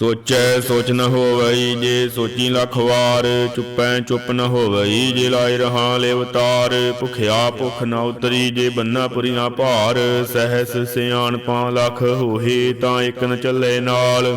ਸੋਚੈ ਸੋਚ ਨ ਹੋਵਈ ਜੇ ਸੋਚੀ ਲੱਖ ਵਾਰ, ਚੁੱਪੈ ਚੁੱਪ ਨ ਹੋਵਈ ਜੇ ਲਾਇ ਰਹਾ ਲੈ ਅਵਤਾਰ। ਭੁਖਿਆ ਭੁਖ ਨ ਉਤਰੀ ਜੇ ਬੰਨਾ ਪੁਰੀਆਂ ਭਾਰ, ਸਹਿਸ ਸਿਆਣਪਾਂ ਲੱਖ ਹੋਹੇ ਤਾਂ ਇੱਕ ਨ ਚੱਲੇ ਨਾਲ।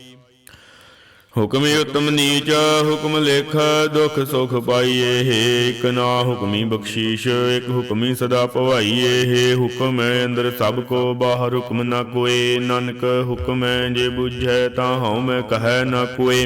ਹੁਕਮੀ ਉਤਮ ਨੀਚ, ਹੁਕਮ ਲੇਖ, ਦੁਖ ਸੁਖ ਪਾਈਏ ਇਕ ਨਾ ਹੁਕਮੀ ਬਖਸ਼ੀਸ਼, ਇਕ ਹੁਕਮੀ ਸਦਾ ਭਵਾਈਏ ਹੈ, ਹੁਕਮ ਹੈ ਅੰਦਰ ਸਭ ਕੋ, ਬਾਹਰ ਹੁਕਮ ਨਾ ਕੋਏ, ਨਾਨਕ ਹੁਕਮ ਹੈ ਜੇ ਬੁਝੈ ਤਾਂ ਹਉ ਮੈਂ ਕਹੈ ਨਾ ਕੋਏ।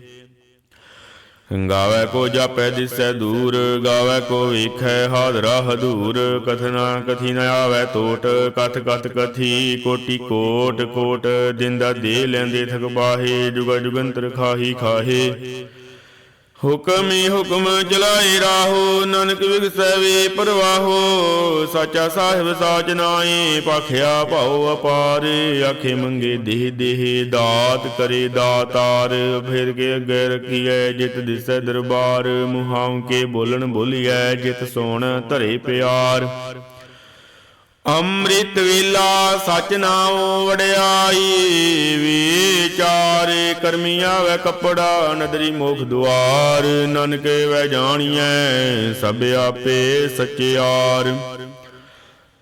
ਗਾਵੇ ਕੋ ਜਾਪੈ ਦਿਸੈ ਦੂਰ, ਗਾਵੇ ਕੋ ਵੇਖੈ ਹਾਦਰਾ ਹਦੂਰ ਕਥਨਾ ਕਥੀ ਨ ਆਵੈ ਟੋਟ ਕਥ ਕਥ ਕਥੀ ਕੋਟੀ ਕੋਟ ਕੋਟ। ਦਿੰਦਾ ਦੇ ਲੈਂਦੇ ਥਕ ਬਾਹੇ ਜੁਗ ਜੁਗੰਤਰ ਖਾਹੀ ਖਾਹੇ। ਹੁਕਮ ਹੀ ਹੁਕਮ ਚਲਾਏ ਰਾਹੋ, ਨਾਨਕ ਵਿਗਸੈ ਵੇ ਪਰਵਾਹੋ। ਸਾਚਾ ਸਾਹਿਬ ਸਾਚ ਨਾਏ ਪਾਖਿਆ ਭਾਉ ਅਪਾਰ। ਆਖੇ ਮੰਗੇ ਦੇਹ ਦੇਹ, ਦਾਤ ਕਰੇ ਦਾਤਾਰ। ਫਿਰ ਕੇ ਅੱਗੇ ਰਖੀਐ ਜਿਤ ਦਿਸੈ ਦਰਬਾਰ। ਮੁਹਾਉ ਕੇ ਬੋਲਣ ਬੋਲੀਐ, ਜਿਤ ਸੋਣ ਧਰੇ ਪਿਆਰ। ਅੰਮ੍ਰਿਤ ਵੇਲਾ ਸਚ ਨਾਮ ਵਡਿਆਈ, ਵਿਚਾਰੇ ਕਰਮੀਆਂ ਵੈ ਕਪੜਾ, ਨਦਰੀ ਮੁਖ ਦੁਆਰ, ਨਾਨਕੇ ਵੈ ਜਾਣੀਐ, ਸਭ ਆਪੇ ਸਚਿਆਰ।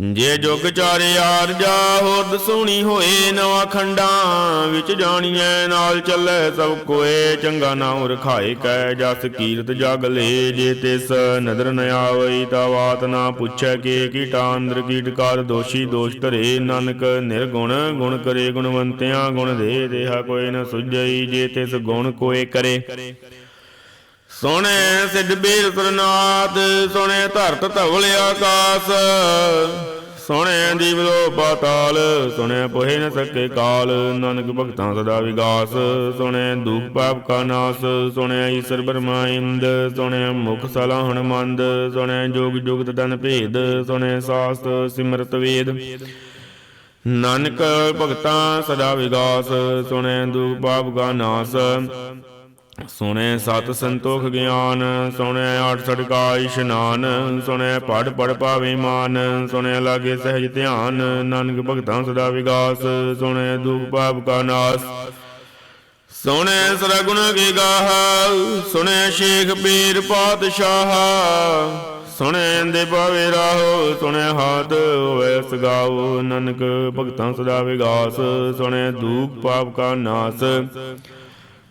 ਜੇ ਜੁਗ ਚਾਰਿਆਰ ਜਾ ਹੋਦ ਸੋਣੀ ਹੋਏ, ਨਵਾਂ ਖੰਡਾਂ ਵਿੱਚ ਜਾਣੀਐ, ਨਾਲ ਚੱਲੇ ਸਭ ਕੋਏ, ਚੰਗਾ ਨਾਮ ਰਖਾਏ ਕੈ, ਜਸ ਕੀਰਤ ਜਗ ਲੇ, ਜੇ ਤਿਸ ਨਦਰ ਨ ਆਵਈ, ਤਾ ਬਾਤ ਨਾ ਪੁੱਛੈ, ਕੇ ਕੀਟਾ ਅੰਦਰ ਕੀਟਕਾਰ ਦੋਸ਼ੀ ਦੋਸ਼ ਧਰੇ, ਨਾਨਕ ਨਿਰਗੁਣ, ਗੁਣ ਕਰੇ ਗੁਣਵੰਤਿਆਂ, ਗੁਣ ਦੇ ਦੇਹਾ ਕੋਈ ਨ ਸੁਝਈ, ਜੇ ਤਿਸ ਗੁਣ ਕੋਏ ਕਰੇ। ਸੋਹਣੇ ਸਿੱਧ ਬੀਰ ਸਰਨਾਥ ਸੋਹਣੇ ਧਰਤ ਧਵਲ ਆਕਾਸ। ਸੋਹਣੇ ਦੀਪ ਲੋ ਪਾਤਾਲ ਸੋਹਣੇ ਪੋਹੇ ਨ ਸਕੇ ਕਾਲ। ਨਾਨਕ ਭਗਤਾਂ ਸਦਾ ਵਿਗਾਸ। ਸੋਹਣੇ ਦੁਖ ਪਾਪ ਕਾ ਨਾਸ। ਸੋਹਣੇ ਈਸ਼ਰ ਬਰਮਾ ਇੰਦ। ਸੋਹਣੇ ਮੁਖ ਸਲਾਹਣ ਮੰਦ। ਸੋਹਣੇ ਜੋਗ ਜੁਗਤ ਦਨ ਭੇਦ। ਸੋਹਣੇ ਸਾਸਤ ਸਿਮਰਤ ਵੇਦ। ਨਾਨਕ ਭਗਤਾਂ ਸਦਾ ਵਿਗਾਸ। ਸੁਣੇ ਦੁਖ ਪਾਪ ਕਾ ਨਾਸ। ਸੁਣੇ ਸਤ ਸੰਤੋਖ ਗਿਆਨ, ਸੁਣੇ ਆਠ ਸੜਕਾ ਇਸ਼ਨਾਨ, ਸੁਣੇ ਪੜ ਪੜ ਪਾਵੇ ਮਾਨ, ਸੁਣੇ ਲਾਗੇ ਸਹਿਜ ਧਿਆਨ, ਨਾਨਕ ਭਗਤਾਂ ਸਦਾ ਵਿਗਾਸ, ਸੁਣੇ ਦੁਖ ਪਾਪ ਕਾ ਨਾਸ। ਸੁਣੇ ਸਰਗੁਣ ਕੀ ਗਾਹ, ਸੁਣੇ ਸ਼ੇਖ ਪੀਰ ਪਾਤਸ਼ਾਹ, ਸੁਣੇ ਦੇ ਪਾਵੇ ਰਾਹੋ, ਸੁਣੇ ਹਾਥ ਹੋਵੇ ਸਗਾਓ ਨਾਨਕ ਭਗਤਾਂ ਸਦਾ ਵਿਗਾਸ, ਸੁਣੇ ਦੂਖ ਪਾਪ ਕਾ ਨਾਸ।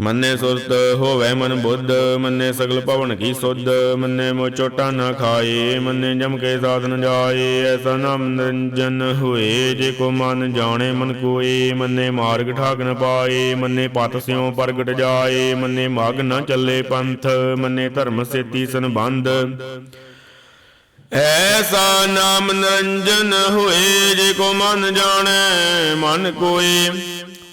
ਮੰਨੇ ਸੁਰਤ ਹੋਵੇ ਮਨ ਬੁੱਧ, ਮੰਨੇ ਸਗਲ ਭਵਨ ਕੀ ਸੁਧ, ਮੰਨੇ ਮੋ ਚੋਟਾ ਨਾ ਖਾਏ, ਮੰਨੇ ਜਮ ਕੇ ਸਾਥ ਨ ਜਾਏ, ਐਸਾ ਨਾਮ ਨਿਰੰਜਨ ਹੋਏ, ਜੇ ਕੋ ਮਨ ਜਾਣੇ ਮਨ ਕੋਏ, ਮੰਨੇ ਮਾਰਗ ਠਾਕ ਨ ਪਾਏ, ਮੰਨੇ ਪਤ ਸਿਉ ਪ੍ਰਗਟ ਜਾਏ, ਮੰਨੇ ਮਗ ਨਾ ਚੱਲੇ ਪੰਥ, ਮੰਨੇ ਧਰਮ ਸੇਤੀ ਸੰਬੰਧ। ਐਸਾ ਨਾਮ ਨਿਰੰਜਨ ਹੋਏ, ਜੇ ਕੋ ਮਨ ਜਾਣੇ ਮਨ ਕੋਏ।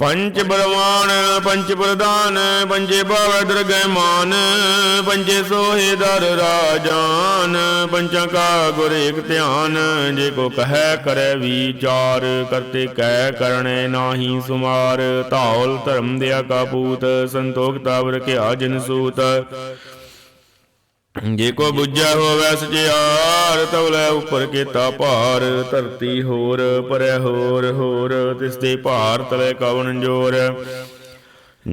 ਪੰਚ ਬਲਵਾਨ, ਪੰਚ ਪ੍ਰਧਾਨ, ਪੰਜੇ ਭਾਵੈ ਦਰਗਹਿ ਮਾਨ, ਪੰਜੇ ਸੋਹੇ ਦਰ ਰਾਜਾਨ, ਪੰਚਾਂ ਕਾ ਗੁਰ ਇਕ ਧਿਆਨ, ਜੇ ਕੋ ਕਹੈ ਕਰੈ ਵਿਚਾਰ, ਕਰਤੇ ਕਹਿ ਕਰਣੇ ਨਾਹੀ ਸੁਮਾਰ, ਧੌਲ ਧਰਮ ਦਿਆ ਕਾ ਪੂਤ, ਸੰਤੋਖ ਤਾਵਰ ਕਿਆ ਜਿਨ ਸੂਤ। ਜੇ ਕੋ ਬੁੱਝਾ ਹੋਵੇ ਸਚਿਆਰ ਤਵਲੇ ਉਪਰ ਕੀਤਾ ਭਾਰ। ਧਰਤੀ ਹੋਰ, ਪਰੈ ਹੋਰ ਹੋਰ, ਤਿਸ ਦੇ ਭਾਰ ਤਲੇ ਕਵਨ ਜੋਰ।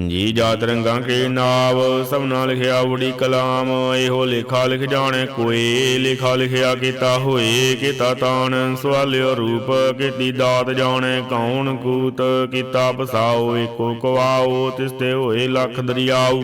ਜੀ ਜਾਤ ਰੰਗਾਂ ਕੇ ਨਾਵ ਸਭਨਾ ਲਿਖਿਆ ਉੜੀ ਕਲਾਮ। ਇਹੋ ਲਿਖਾ ਲਿਖ ਜਾਣੇ ਕੋਈ ਲਿਖਾ ਲਿਖਿਆ ਕੀਤਾ ਹੋਏ, ਕੀਤਾ ਤਾਣ। ਸਵਾਲਿਓ ਰੂਪ ਕੀਤੀ ਦਾਤ ਜਾਣੇ, ਕੌਣ ਕੂਤ ਕੀਤਾ ਪਸਾਓ, ਏਕੋ ਕਵਾਓ, ਤਿਸ ਤੇ ਹੋਏ ਲੱਖ ਦਰਿਆਉ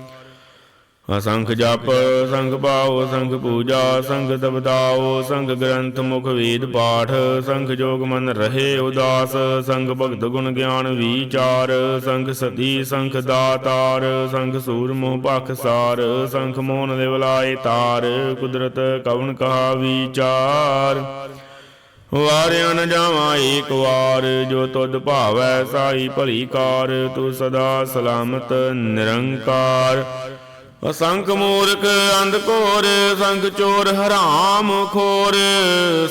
ਅਸੰਖ ਜਪ ਸੰਗ ਪਾਓ ਸੰਗ ਪੂਜਾ ਸੰਗ ਤਬਦਾਓ ਸੰਗ ਗ੍ਰੰਥ ਮੁਖ ਵੇਦ ਪਾਠ, ਸੰਖ ਜੋਗ ਮਨ ਰਹੇ ਉਦਾਸ ਸੰਗ ਭਗਤ ਗੁਣ ਗਿਆਨ ਵਿਚਾਰ, ਸੰਖ ਸਤੀ, ਸੰਖ ਦਾਤਾਰ, ਸੰਖ ਸੂਰ ਮੋਹ ਭਖ ਸਾਰ, ਸੰਖ ਮੋਹਨ ਦੇ ਵਲਾਏ ਤਾਰ, ਕੁਦਰਤ ਕਵਣ ਕਹਾ ਵਿਚਾਰ। ਵਾਰਿਆ ਨ ਜਾਵਾਂ ਏਕ ਵਾਰ, ਜੋ ਤੁਧ ਭਾਵੈ ਸਾਈ ਭਲੀ ਕਾਰ, ਤੂੰ ਸਦਾ ਸਲਾਮਤ ਨਿਰੰਕਾਰ। ਅਸੰਖ ਮੂਰਖ ਅੰਧ ਘੋਰ ਸੰਖ ਚੋਰ ਹਰਾਮ ਖੋਰ।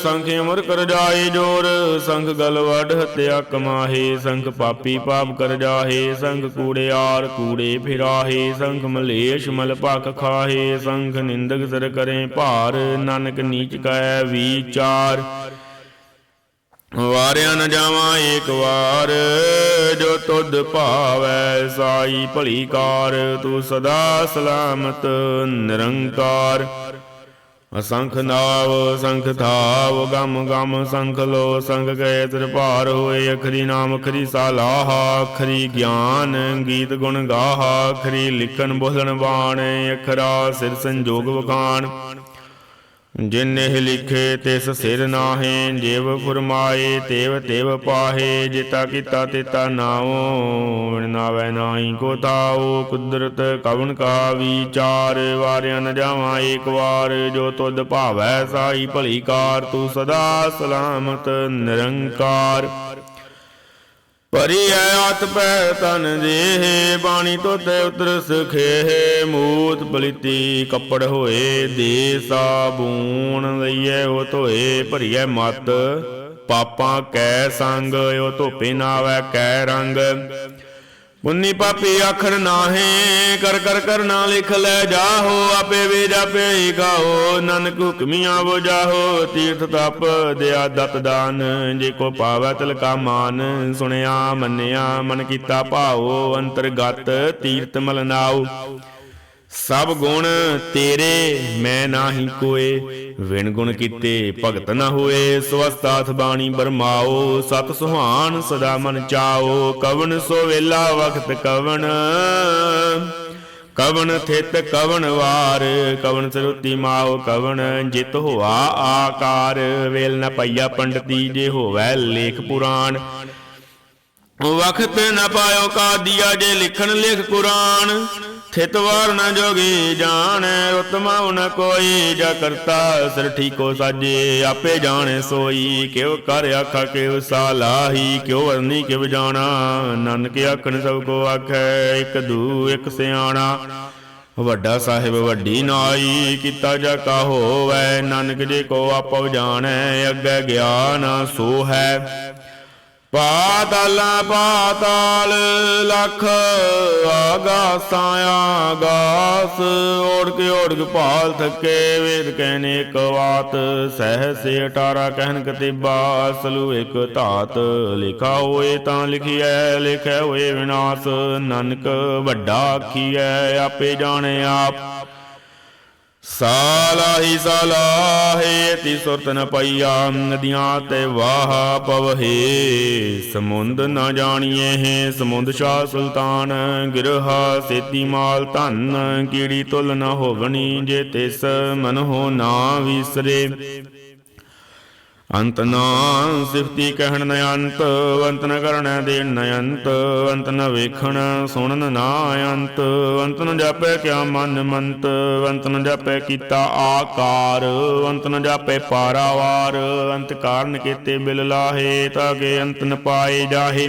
ਸੰਖ ਅਮਰ ਕਰ ਜਾਏ ਜੋਰ ਸੰਖ ਗਲਵੜ ਵਡ ਹਤਿਆ ਕਮਾਹੇ ਸੰਖ ਪਾਪੀ ਪਾਪ ਕਰ ਜਾਹੇ ਸੰਖ ਕੂੜਿਆਰ ਕੂੜੇ ਫਿਰਾਹੇ। ਸੰਖ ਮਲੇਸ਼ ਮਲ ਭਖ ਖਾਹੇ ਸੰਖ ਨਿੰਦਕ ਸਰ ਕਰੇ ਭਾਰ। ਨਾਨਕ ਨੀਚ ਕੈ ਵਿਚਾਰ ਵਾਰਿਆ ਨ ਜਾਵਾਂ ਏਕ ਵਾਰ, ਜੋ ਤੁਧ ਭਾਵੈ ਸਾਈ ਭਲੀ ਕਾਰ, ਤੂੰ ਸਦਾ ਸਲਾਮਤ, ਨਿਰੰਕਾਰ। ਅਸੰਖ ਨਾਵ, ਸੰਖ ਥਾਵ, ਗਮ ਗਮ ਸੰਖ ਲੋ ਸੰਖ ਗਏ ਤਰ ਹੋਏ, ਅਖਰੀ ਨਾਮ, ਅਖਰੀ ਸਾਲਾਹਾ ਅਖਰੀ ਗਿਆਨ, ਗੀਤ ਗੁਣ ਗਾਹਾ ਅਖਰੀ ਲਿਖਣ ਬੋਲਣ ਬਾਣ, ਅਖਰਾ ਸਿਰ ਸੰਜੋਗ ਵਖਾਣ। ਜਿਨਿ ਲਿਖੇ ਤਿਸ ਸਿਰ ਨਾਹੇ, ਜਿਵ ਫਰਮਾਏ, ਤੇਵ ਤੇਵ ਪਾਹੇ, ਜਿਤਾ ਕੀਤਾ ਤਿਤਾ ਨਾਉ ਵਿਣ ਨਾਵੈ ਨਾਹੀ ਕੋ ਤਾਉ, ਕੁਦਰਤ ਕਵਨ ਕਾ ਵਿਚਾਰ, ਵਾਰਿਆ ਨ ਜਾਵਾਂ ਏਕ ਵਾਰ, ਜੋ ਤੁਧ ਭਾਵੈ ਸਾਈ ਭਲੀ ਕਾਰ, ਤੂੰ ਸਦਾ ਸਲਾਮਤ ਨਿਰੰਕਾਰ। ਭਰੀ ਐ ਆਤ ਪੈ ਤਨ ਦੇਹ ਬਾਣੀ ਤੋਤੇ ਉਤਰ ਸਖੇ ਮੂਤ ਪਲਿਤੀ ਕੱਪੜ ਹੋਏ ਦੇ ਸਾਬੂਨ ਲਈਐ, ਉਹ ਧੋਏ ਭਰੀਐ ਮਤ। ਪਾਪਾਂ ਕੈ ਸੰਗ, ਉਹ ਧੋਪੇ ਨਾਵੈ ਕੈ ਰੰਗ। ਪੁੰਨੀ ਪਾਪੀ ਆਖਣ ਨਾਹੇ, ਕਰ ਕਰ ਕਰਨਾ ਲਿਖ ਲੈ ਜਾਹੋ, ਆਪੇ ਵੇ ਜਾਪੇ ਗਾਓ ਨਾਨਕ ਹੁਕਮੀਆਂ ਜਾਹੋ, ਤੀਰਥ ਤਪ ਦਿਆ ਦਤ ਦਾਨ, ਜੇ ਕੋ ਪਾਵੈ ਤਿਲ ਕਾ ਮਾਨ, ਸੁਣਿਆ ਮੰਨਿਆ ਮਨ ਕੀਤਾ ਭਾਓ ਅੰਤਰਗਤ ਤੀਰਥ ਮਲਨਾਓ ਸਭ ਗੁਣ ਤੇਰੇ, ਮੈਂ ਨਾਹੀ ਕੋਏ। ਵਿਣ ਗੁਣ ਕੀਤੇ ਭਗਤ ਨਾ ਹੋਏ। ਸਵਸਤਾਥ ਬਾਣੀ ਬਰਮਾਓ। ਸਤ ਸੁਹਾਨ ਸਦਾ ਮਨ ਚਾਓ। ਕਵਨ ਸੋ ਵੇਲਾ ਵਖਤ ਕਵਨ ਕਵਨ ਥਿਤ ਕਵਨ ਵਾਰ। ਕਵਨ ਸਰੂਤੀ ਮਾਓ ਕਵਨ ਜਿਤ ਹੋਆ ਆਕਾਰ। ਵੇਲ ਨ ਪਈਆ ਪੰਡਤੀ, ਜੇ ਹੋਵੈ ਲੇਖ ਪੁਰਾਣ। ਵਖਤ ਨ ਪਾਇਓ ਕਾਦੀਆ, ਜੇ ਲਿਖਣ ਲਿਖ ਕੁਰਾਨ। ਥਿਤ ਵਾਰ ਨ ਜੋਗੀ ਜਾਣੈ, ਉਤਮਾ ਉਨ ਕੋਈ ਜਾ ਕਰਤਾ, ਸਿਰ ਠੀਕੋ ਸਾਜੇ, ਆਪੇ ਜਾਣੈ ਸੋਈ, ਕਿਉ ਕਰ ਆਖਾ, ਕਿਉ ਸਾਲਾਹੀ ਕਿਉ ਵਰਨੀ ਕਿਵ ਜਾਣਾ, ਨਾਨਕ ਆਖਣ ਸਭ ਕੋ ਆਖੈ, ਇਕ ਦੂ, ਇਕ ਸਿਆਣਾ। ਵੱਡਾ ਸਾਹਿਬ ਵੱਡੀ ਨਾਈ, ਕੀਤਾ ਜਾ ਕਾ ਹੋਵੈ, ਨਾਨਕ ਜੇ ਕੋ ਆਪਵ ਜਾਣੈ, ਅੱਗੇ ਗਿਆਨ ਸੋ ਹੈ ਪਾਤਾਲਾਂ ਪਾਤਾਲ ਲਖ ਆਗਾਸਾਂ ਆਗਾਸ। ਓੜ ਕੇ ਓੜ ਕੇ ਭਾਲ ਥਕੇ ਵੇਦ ਕਹਿਨੇ ਇੱਕ ਬਾਤ ਸਹਸੇ 18 ਕਹਿਨ ਕਤੀਬਾ, ਅਸਲੂ ਇੱਕ ਧਾਤ। ਲਿਖਾ ਹੋਏ ਤਾਂ ਲਿਖਿਐ ਲਿਖਿਆ ਹੋਏ ਵਿਨਾਸ਼। ਨਾਨਕ ਵੱਡਾ ਆਖੀਐ, ਆਪੇ ਜਾਣੇ ਆਪ। ਸਾਲਾਹੀ ਸਾਲਾਹੇ ਤੀ ਸੁਰਤ ਨ ਪਈਆ, ਨਦੀਆਂ ਤੇ ਵਾਹ ਪਵਹੇ। ਸਮੁੰਦ ਨ ਜਾਣੀਏ ਹੈ, ਸਮੁੰਦ ਸ਼ਾਹ ਸੁਲਤਾਨ, ਗਿਰਹਾ ਸੇਤੀ ਮਾਲ ਧਨ, ਕੀੜੀ ਤੁਲ ਨ ਹੋਵਣੀ ਜੇ ਤਿਸ ਮਨ ਹੋ ਨਾ ਵਿਸਰੇ। ਅੰਤ ਨਾ ਸਿਫਤੀ ਕਹਿਣ ਨ ਅੰਤ ਅੰਤ ਨ ਕਰਣ ਦੇਣ ਨ ਅੰਤ ਅੰਤ ਨ ਵੇਖਣ ਸੁਣਨ ਨਾ ਅੰਤ ਅੰਤ ਨ ਜਾਪੈ ਕਿਆ ਮਨ ਮੰਤ, ਅੰਤ ਨ ਜਾਪੈ ਕੀਤਾ ਆਕਾਰ, ਅੰਤ ਨ ਜਾਪੈ ਪਾਰਾਵਾਰ, ਅੰਤ ਕਾਰਨ ਕੀਤੇ ਬਿਲ ਲਾਹੇ ਤਾਗੇ ਕਿ ਅੰਤ ਨ ਪਾਏ ਜਾਹੇ।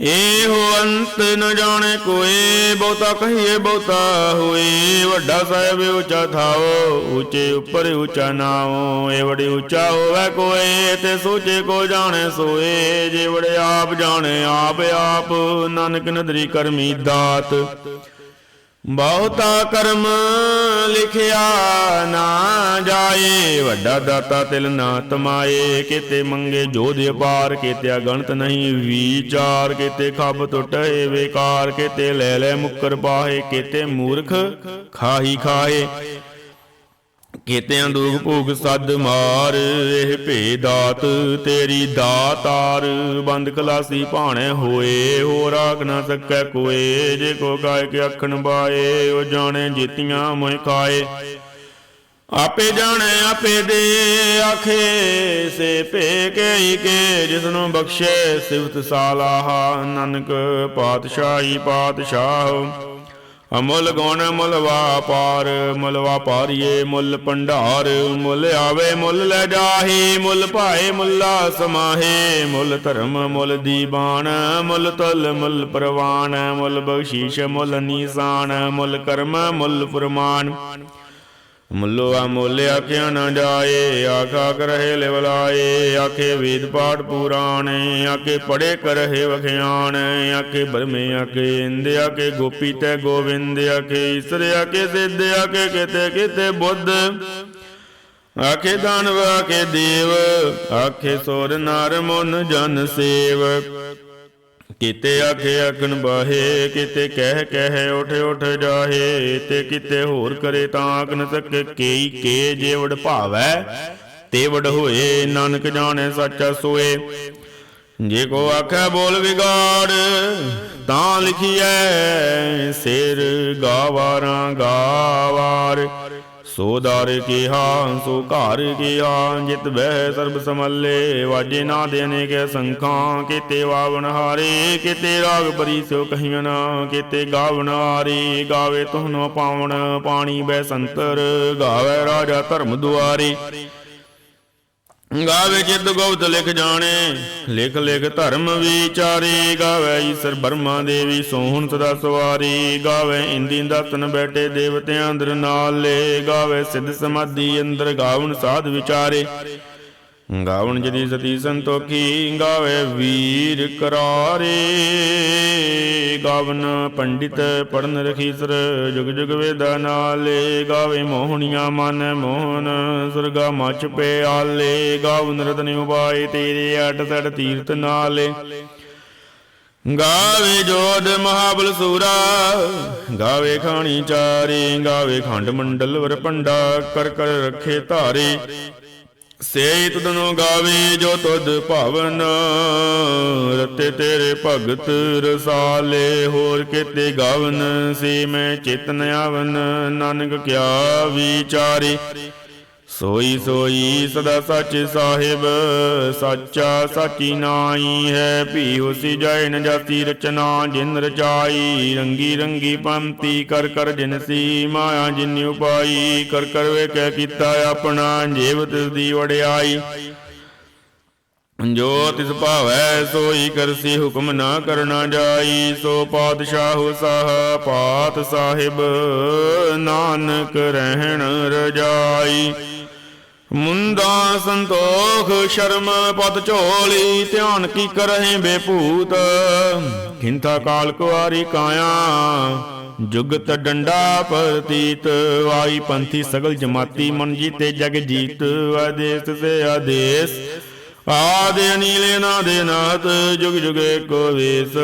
ਇਹੋ ਅੰਤ ਨ ਜਾਣੇ ਕੋਏ, ਬਹੁਤਾ ਕਹੀਏ ਬਹੁਤਾ ਹੋਏ। ਵੱਡਾ ਸਾਹਿਬ ਉੱਚਾ ਥਾਓ, ਉੱਚੇ ਉੱਪਰ ਉੱਚਾ ਨਾਉ। ਇਹ ਬੜੇ ਉੱਚਾ ਹੋਵੇ ਕੋਏ, ਤੇ ਸੋਚੇ ਕੋ ਜਾਣੇ ਸੋਏ। ਜੇ ਵੜੇ ਆਪ ਜਾਣੇ, ਆਪ ਆਪ ਨਾਨਕ ਨਦਰੀ ਕਰਮੀ ਦਾਤ। ਬਹੁਤਾ ਕਰਮ ਲਿਖਿਆ ਨਾ ਜਾਏ, ਵੱਡਾ ਦਾਤਾ ਤਿਲ ਨਾ ਤਮਾਏ। ਕਿਤੇ ਮੰਗੇ ਜੋਧ ਅਪਾਰ, ਕਿਤੇ ਅਗਣਤ ਨਹੀਂ ਵਿਚਾਰ। ਕਿਤੇ ਖੱਬ ਟੁੱਟੇ ਵੇਕਾਰ, ਕਿਤੇ ਲੈ ਲੈ ਮੁੱਕਰ ਪਾਹੇ, ਕਿਤੇ ਮੂਰਖ ਖਾਹੀ ਖਾਏ ਕੀਤਿਆਂ ਦੁਖ ਭੋਗ ਸੱਦ ਮਾਰ, ਇਹ ਭੇ ਦਾਤ ਤੇਰੀ ਦਾਤਾਰ। ਬੰਦ ਕਲਾਸੀ ਭਾਣੇ ਹੋਏ ਹੋ ਰਾਖ ਨਾ ਸਕੈ ਕੋਏ। ਜੇ ਕੋ ਗਾਇ ਕੇ ਅੱਖਣ ਬਾਏ, ਉਹ ਜਾਣੇ ਜੀਤੀਆਂ ਮੋਇ ਖਾਏ। ਆਪੇ ਜਾਣੇ, ਆਪੇ ਦੇ, ਆਖੇ ਸੇ ਭੇ ਕੇ ਕੇ ਜਿਸ ਬਖਸ਼ੇ ਸਿਵਤ ਸਾਲਾਹਾ ਨਾਨਕ ਪਾਤਸ਼ਾਹੀ ਪਾਤਸ਼ਾਹ। ਅਮੁੱਲ ਗੁਣ ਮੁੱਲ ਵਾਪਾਰ ਮੁੱਲ ਵਾਪਾਰੀਏ ਮੁੱਲ ਭੰਡਾਰ, ਮੁੱਲ ਆਵੇ ਮੁੱਲ ਲੈ ਜਾਹੀ, ਮੁੱਲ ਭਾਏ ਮੁੱਲਾ ਸਮਾਹੇ, ਮੁੱਲ ਧਰਮ ਮੁੱਲ ਦੀਵਾਨ, ਮੁੱਲ ਤੁਲ ਮੁੱਲ ਪ੍ਰਵਾਨ, ਮੁੱਲ ਬਖਸ਼ੀਸ਼ ਮੁੱਲ ਨੀਸਾਨ, ਮੁੱਲ ਕਰਮ ਮੁੱਲ ਫਰਮਾਨ। ਮੁੱਲੋ ਆ ਮੁੱਲ ਆਖਿਆ ਨਾ ਜਾਏ, ਆਖਾ ਕਰਹਿ ਲਿਵਲਾਏ ਆਖੇ ਵੇਦ ਪਾਠ ਪੁਰਾਣੇ, ਆਖੇ ਪੜੇ ਕਰਹਿ ਵਖਿਆਣ, ਆਖੇ ਬਰਮੇ ਆਖੇ ਇੰਦ, ਆਖੇ ਗੋਪੀ ਤੇ ਗੋਵਿੰਦ, ਆਖੇ ਈਸਰ, ਆਖੇ ਸਿੱਧ, ਆਖੇ ਕਿਤੇ ਕਿਤੇ ਬੁੱਧ। ਆਖੇ ਦਾਨਵ, ਆਖੇ ਦੇਵ, ਆਖੇ ਸੋਰ ਨਰ ਮਨ ਜਨ ਸੇਵ। ਕਿਤੇ ਆਖੇ ਆਖਣ ਬਾਹੇ, ਕਿਤੇ ਕਹਿ ਕਹਿ ਉਠ ਉਠ ਜਾਹੇ, ਤੇ ਕਿਤੇ ਹੋਰ ਕਰੇ ਤਾਂ ਆਖ ਸਕੇ ਕੇਈ ਕੇ ਜੇ ਭਾਵੈ, ਤੇ ਹੋਏ ਨਾਨਕ ਜਾਣੇ ਸੱਚਾ ਸੋਏ। ਜੇ ਕੋ ਆਖੈ ਬੋਲ ਵਿਗਾੜ, ਤਾਂ ਲਿਖੀਐ, ਸਿਰ ਗਾਵਾਰਾਂ ਗਾਵਾਰ। ਸੋ ਦਰ ਕੀਹਾ, ਸੋ ਘਰ ਕੀਹਾ ਜਿਤ ਬਹਿ ਸਰਬ ਸਮੱਲੇ, ਵਾਜੇ ਨਾ ਦੇਨੇ ਕੇ ਸੰਖਾਂ, ਕੀਤੇ ਵਾਵਣ ਹਾਰੇ, ਕੀਤੇ ਰਾਗ ਪਰੀ ਸੋ ਕਹੀਆਂ ਨਾ, ਕੀਤੇ ਗਾਵਣ ਹਾਰੇ, ਗਾਵੇ ਤੁਹਨੋ ਪਾਵਣ, ਪਾਣੀ ਬੈ ਸੰਤਰ, ਗਾਵੇ ਰਾਜਾ ਧਰਮ ਦੁਆਰੀ। ਗਾਵੇ ਜਿਤ ਗੋਬਤ ਲਿਖ ਜਾਣੇ, ਲਿਖ ਲਿਖ ਧਰਮ ਵਿਚਾਰੇ। ਗਾਵੇ ਈਸ਼ਰ ਬਰਮਾ ਦੇਵੀ, ਸੋਹਣ ਸਦਾ ਸਵਾਰੀ। ਗਾਵੇ ਇੰਦੀ ਦਸਨ ਬੈਠੇ ਦੇਵਤਿਆਂ ਅੰਦਰ ਲੇ ਗਾਵੇ ਸਿੱਧ ਸਮਾਧੀ ਅੰਦਰ ਗਾਵਣ ਸਾਧ ਵਿਚਾਰੇ। ਗਾਵਣ ਜਦੀ ਸਤੀ ਸੰਤੋਖੀ, ਗਾਵੇ ਵੀਰ ਕਰਾਰੇ। ਗਾਵਨ ਪੰਡਿਤ ਪੜਨ ਰਖੀਸਰ, ਜੁਗ ਜੁਗ ਵੇਦਾ ਨਾਲੇ। ਗਾਵੇ ਮੋਹਣੀਆਂ ਮਨ ਮੋਹਨ, ਸੁਰਗਾ ਮਚ ਪਿਆਲੇ। ਗਾਵਨ ਰਤਨ ਉਬਾਏ ਤੇਰੇ ਅਟ ਸੜ ਤੀਰਤ ਨਾਲੇ। ਗਾਵੇ ਜੋਧ ਮਹਾਬਲ ਸੂਰਾ, ਗਾਵੇ ਖਾਣੀ ਚਾਰੇ। ਗਾਵੇ ਖੰਡ ਮੰਡਲ ਵਰ ਪੰਡਾ ਕਰ ਕਰ ਰੱਖੇ ਧਾਰੇ। ਸੇ ਤੁਧਨੋ ਗਾਵੇ ਜੋ ਤੁਧ ਭਵਨ, ਰਤੇ ਤੇਰੇ ਭਗਤ ਰਸਾਲੇ, ਹੋਰ ਕਿਤੇ ਗਾਵਨ, ਸੇ ਮੈਂ ਚਿਤਨ ਆਵਨ, ਨਾਨਕ ਕਿਆ ਵਿਚਾਰੇ। ਸੋਈ ਸੋਈ ਸਦਾ ਸੱਚ ਸਾਹਿਬ, ਸੱਚਾ ਸੱਚੀ ਨਾਈ ਹੈ। ਭੀ ਹੋਸੀ ਜਾਏ ਨ ਜਾਤੀ ਰਚਨਾ, ਜਿਨ ਰਚਾਈ, ਰੰਗੀ ਰੰਗੀ ਪੰਤੀ ਕਰ ਕਰ ਜਿਨਸੀ ਮਾਇਆ, ਜਿਨ ਉਪਾਈ, ਕਰ ਕਰ ਵੇਖੈ ਕੀਤਾ ਆਪਣਾ ਜੀਵ ਤਿਸ ਦੀ ਵਡਿਆਈ। ਜੋ ਤਿਸ ਭਾਵੈ, ਸੋਈ ਕਰਸੀ ਹੁਕਮ ਨਾ ਕਰਨਾ ਜਾਈ। ਸੋ ਪਾਤਸ਼ਾਹ ਸਾਹ, ਪਾਤ ਸਾਹਿਬ, ਨਾਨਕ ਰਹਿਣ ਰਜਾਈ। ਮੁੰਦਾ ਸੰਤੋਖ, ਸ਼ਰਮ ਪਤ ਝੋਲੀ, ਧਿਆਨ ਕੀ ਕਰਹਿ ਬੇਪੂਤ ਖਿੰਥਾ ਕਾਲ ਕੁਆਰੀ ਕਾਇਆ, ਜੁਗਤ ਡੰਡਾ ਪ੍ਰਤੀਤ। ਵਾਈ ਪੰਥੀ ਸਗਲ ਜਮਾਤੀ, ਮਨ ਜੀਤੇ ਜਗ ਜੀਤ। ਆਦੇਸ ਤੇ ਆਦੇਸ, ਆਦੇ ਨੀਲੇ ਨਾ ਦੇ ਨਾਥ, ਜੁਗ ਜੁਗੇ ਕੋ ਵੇਸ।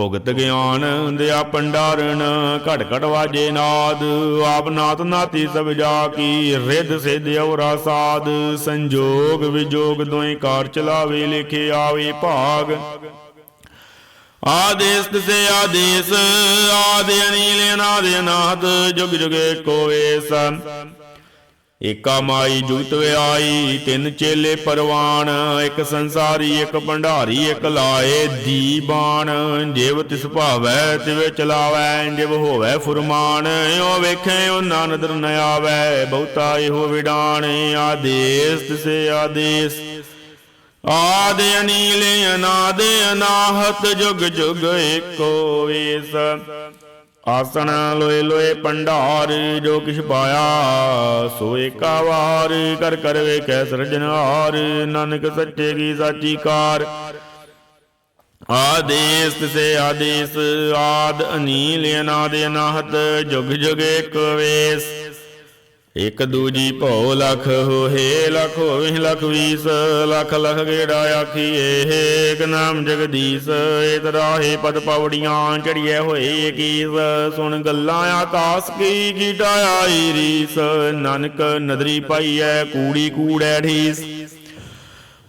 ਭੁਗਤ ਗਿਆਨ ਦਿਆ ਪੰਡਾਰਨ ਘਟ ਘਟ ਵਾਜੇ ਨਾਦ। ਆਪ ਨਾਤ ਨਾਤੀ ਸਭ ਜਾ ਕੀ, ਰਿੱਧ ਸਿਧ ਔਰਾ ਸਾਧ ਸੰਜੋਗ ਵਿਜੋਗ ਦੋਇ ਕਾਰ ਚਲਾਵੇ, ਲਿਖੇ ਆਵੇ ਭਾਗ। ਆਦੇਸ ਤਿਸੇ ਆਦੇਸ, ਆਦੇ ਅਨੀਲ ਅਨਾਦ ਅਨਾਦ, ਜੁਗ ਜੁਗੇ ਕੋ ਵੇਸ ਏਕਾ ਮਾਈ ਜੁਗਤ ਆਈ ਤਿੰਨ ਚੇਲੇ ਪਰਵਾਨ, ਇੱਕ ਸੰਸਾਰੀ, ਇੱਕ ਭੰਡਾਰੀ, ਇੱਕ ਲਾਏ ਦੀਬਾਨ। ਜਿਵ ਤਿਸ ਭਾਵੈ, ਤਿਵੇ ਚਲਾਵੈ, ਜਿਵ ਹੋਵੈ ਫੁਰਮਾਨ। ਓ ਵੇਖੇ ਓ ਨਦਰ ਨ ਆਵੈ, ਬਹੁਤਾ ਇਹੋ ਵਿਡਾਣ ਆਦੇਸ, ਤਿਸੇ ਆਦੇਸ। ਆਦ ਅਨੀਲ, ਅਨਾਦ ਅਨਾਹਤ, ਜੁਗ ਜੁਗ ਏਕੋ ਵੇਸ। ਆਸਣ ਲੋਏ ਲੋਏ ਪੰਡਾਰ, ਜੋ ਕਿਛ ਪਾਇਆ ਸੋ ਏਕਾ ਵਾਰ, ਕਰ ਕਰ ਵੇਖੈ ਸਿਰਜਨਹਾਰ ਨਾਨਕ ਸੱਚੇ ਕੀ ਸਾਚੀ ਕਾਰ। ਆਦੇਸ ਤਿਸੇ ਆਦੇਸ, ਆਦ ਅਨੀਲ ਅਨਾਦ ਅਨਾਹਤ, ਜੁਗ ਜੁਗ ਏਕ ਵੇਸ। ਇਕ ਦੂਜੀ ਭਉ ਲਖ ਹੋਏ ਲਖ ਹੋਵੇ, ਲਖ ਵੀਸ, ਲਖ ਲਖ ਗੇੜਾ ਆਖੀਏ ਏਕ ਨਾਮ ਜਗਦੀਸ਼, ਏਤ ਰਾਹੇ ਪਦ ਪਵੜੀਆਂ ਚੜੀਏ ਹੋਏ ਕੀਸ, ਸੁਣ ਗੱਲਾਂ ਆਕਾਸ ਕੀ ਕੀਟਾ ਆਈ ਰੀਸ, ਨਾਨਕ ਨਦਰੀ ਪਾਈਐ, ਕੂੜੀ ਕੂੜੈ ਢੀਸ।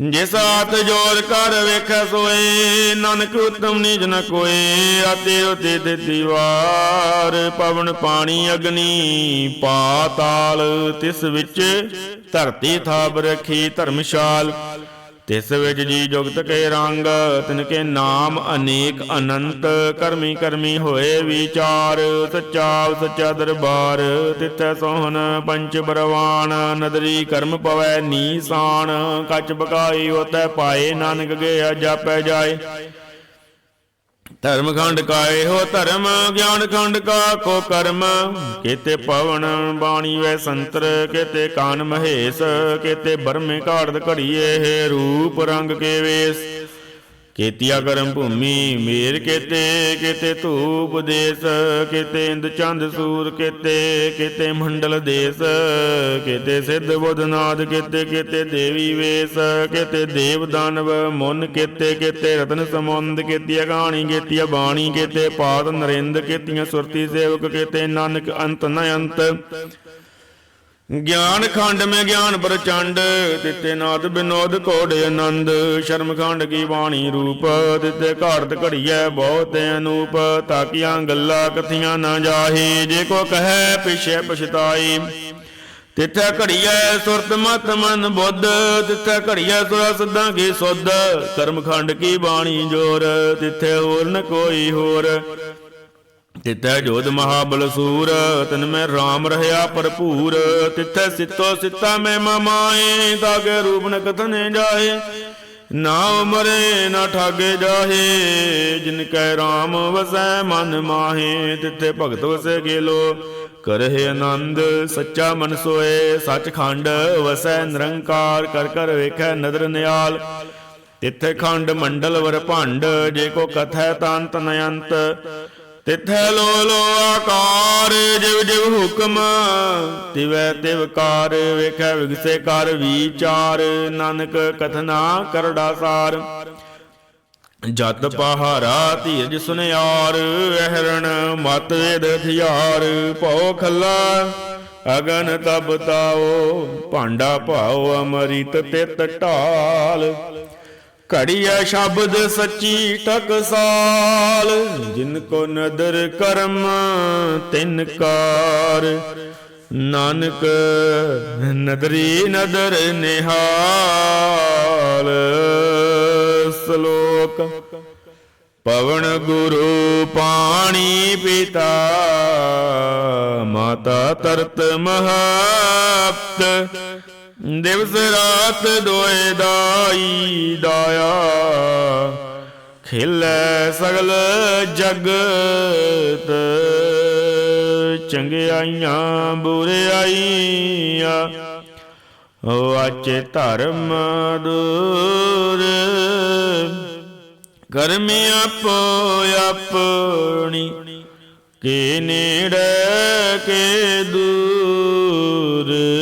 ਜਿਸ ਆਤ ਜੋਰ ਕਰ ਵੇਖੈ ਸੋਏ, ਨਾਨਕ ਉਤਮ ਨਿਜ ਨ ਕੋਏ, ਆਤੇ ਉਤੇ ਤੇ ਦੀਵਾਰ ਪਵਨ ਪਾਣੀ ਅਗਨੀ ਪਾਤਾਲ, ਤਿਸ ਵਿੱਚ ਧਰਤੀ ਥਾਬ ਰਖੀ ਧਰਮਸ਼ਾਲ। ਤਿਸ ਵਿੱਚ ਜੀ ਜੁਗਤ ਕੇ ਰੰਗ, ਤਿਨ ਕੇ ਨਾਮ ਅਨੇਕ ਅਨੰਤ, ਕਰਮੀ ਕਰਮੀ ਹੋਏ ਵਿਚਾਰ, ਸੱਚਾ ਸੱਚਾ ਦਰਬਾਰ ਤਿਤੈ ਸੋਹਨ ਪੰਚ ਬਰਵਾਨ, ਨਦਰੀ ਕਰਮ ਪਵੈ ਨੀਸਾਨ, ਕੱਚ ਬਕਾਈ ਹੋਤੈ ਪਾਏ, ਨਾਨਕ ਗਿਆ ਜਾਪੈ ਜਾਏ। ਧਰਮ ਖੰਡ ਕਾਏ ਹੋ ਧਰਮ ਗਿਆਨ ਖੰਡ ਕਾ ਕੋ ਕਰਮ। ਕੇਤੇ ਪਵਨ ਬਾਣੀ ਵੈ ਸੰਤਰ, ਕਿਤੇ ਕਾਨ ਮਹੇਸ਼, ਕਿਤੇ ਬਰਮੇ ਘਾੜਦ ਘੜੀਏ ਰੂਪ ਰੰਗ ਕੇ ਵੇਸ। ਕੇਤੀਆ ਕਰਮ ਭੂਮੀ, ਮੇਰ ਕੇਤੇ ਕੇਤੇ ਧੂਪ ਦੇਸ, ਕਿਤੇ ਇੰਦ ਚੰਦ ਸੂਰ ਕੇਤੇ ਕੇਤੇ ਮੰਡਲ ਦੇਸ, ਕਿਤੇ ਸਿੱਧ ਬੁੱਧਨਾਦ ਕੇਤੇ, ਕਿਤੇ ਦੇਵੀ ਵੇਸ, ਕਿਤੇ ਦੇਵ ਦਾਨਵ ਮੁਨ ਕੇਤੇ, ਕਿਤੇ ਰਤਨ ਸਮੁੰਦ ਕੇਤੀ ਅਗਾਣੀ, ਕੇਤੀ ਬਾਣੀ, ਕਿਤੇ ਪਾਦ ਨਰਿੰਦ, ਕੀਤੀਆਂ ਸੁਰਤੀ ਸੇਵਕ, ਕਿਤੇ ਨਾਨਕ ਅੰਤ ਨ ਅੰਤ ਗਿਆਨ ਖੰਡ ਮੈਂ ਗਿਆਨ ਪ੍ਰਚੰਡ, ਦਿੱਤੇ ਨਾਦ ਬਿਨੋਦ ਕੋੜ ਆਨੰਦ। ਸ਼ਰਮ ਖੰਡ ਕੀ ਬਾਣੀ ਰੂਪ, ਦਿੱਤੇ ਘਾੜਤ ਘੜੀਐ ਬਹੁਤ ਅਨੂਪ। ਤਾਕੀਆਂ ਗੱਲਾਂ ਕਥੀਆਂ ਨਾ ਜਾਹੀ, ਜੇ ਕੋ ਕਹੈ ਪਿਛੇ ਪਛਤਾਈ। ਤਿੱਥੈ ਘੜੀਐ ਸੁਰਤ ਮਤ ਮਨ ਬੁੱਧ, ਤਿੱਥੈ ਘੜੀਐ ਸੁਰਾ ਸਦਾਂ ਕੀ ਸੁਧ। ਕਰਮ ਖੰਡ ਕੀ ਬਾਣੀ ਜੋਰ, ਤਿੱਥੈ ਹੋਰ ਨ ਕੋਈ ਹੋਰ। ਤਿੱਥੈ ਜੋਧ ਮਹਾਬਲ ਸੂਰ, ਤਨ ਮੈਂ RAM ਰਹਾ ਭਰਪੂਰ। ਤਿੱਥੈ ਸਿੱਤੋ ਸਿੱਤਾ ਮੈਂ ਮਮਾਏ ਤਾਗੇ ਰੂਪ ਨ ਕਥਨੇ ਜਾਹੇ। ਨਾ ਮਰੇ, ਨਾ ਠਾਗੇ ਜਾਹੇ, ਜਿਨ ਕੈ RAM ਵਸੈ ਮਨ ਮਾਹੇ। ਤਿੱਥੇ ਭਗਤ ਵਸੈ ਗੇਲੋ, ਕਰਹਿ ਆਨੰਦ, ਸੱਚਾ ਮਨ ਸੋਏ। ਸੱਚਖੰਡ ਵਸੈ ਨਿਰੰਕਾਰ, ਕਰ ਕਰ ਵੇਖੈ ਨਦਰ ਨਿਆਲ ਤਿੱਥੇ ਖੰਡ ਮੰਡਲ ਵਰ ਭੰਡ, ਜੇ ਕੋ ਕਥੈ ਤੰਤ ਨਯੰਤ ਤਿਥੈ ਲੋ ਲੋ ਆਕਾਰ, ਜਿਵ ਜਿਵ ਹੁਕਮ, ਤਿਵੈ ਤਿਵ ਕਾਰ, ਵੇਖੈ ਵਿਗਸੇ ਕਰ ਵਿਚਾਰ, ਨਾਨਕ ਕਥਨਾ ਕਰੜਾ ਸਾਰ। ਜਤ ਪਹਾਰਾ ਧੀਰਜ ਸੁਨਿਆਰ, ਅਹਰਣ ਮਤ ਵੇਦ ਹਥਿਆਰ, ਭਉ ਖੱਲਾ ਅਗਨ ਤਬ ਤਾਓ, ਭਾਂਡਾ ਭਾਉ ਅਮਰਿਤ ਤਿਤ ਢਾਲ। ਘੜੀਆ ਸ਼ਬਦ ਸੱਚੀ ਟਕਸਾਲ ਜਿਨ ਕੋ ਨਦਰ ਕਰਮ, ਤਿਨ ਕਾਰ। ਨਾਨਕ ਨਦਰੀ ਨਦਰ ਨਿਹਾਲ। ਸ਼ਲੋਕ, ਪਵਨ ਗੁਰੂ ਪਾਣੀ ਪਿਤਾ, ਮਾਤਾ ਤਰਤ ਮਹਪਤ। ਦਿਵਸ ਰਾਤ ਦੋਏ ਦਾਈ ਦਾਇਆ। ਖਿਲੈ ਸਗਲ ਜਗਤ, ਚੰਗਿਆਈਆਂ ਬੁਰਿਆਈਆਂ। ਵਾਚੇ ਧਰਮ ਦੂਰ ਕਰਮੀ ਆਪੋ ਆਪਣੀ। ਕੇ ਨੇੜੇ, ਕੇ ਦੂਰ।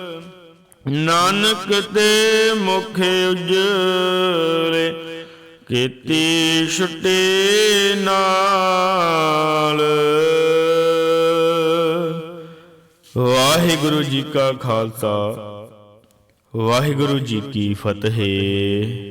ਨਾਨਕ ਤੇ ਮੁਖ ਉਜਲੇ ਕੀਤੀ ਛੁੱਟੇ ਨਾਲ। ਵਾਹਿਗੁਰੂ ਜੀ ਕਾ ਖਾਲਸਾ, ਵਾਹਿਗੁਰੂ ਜੀ ਕੀ ਫਤਿਹ।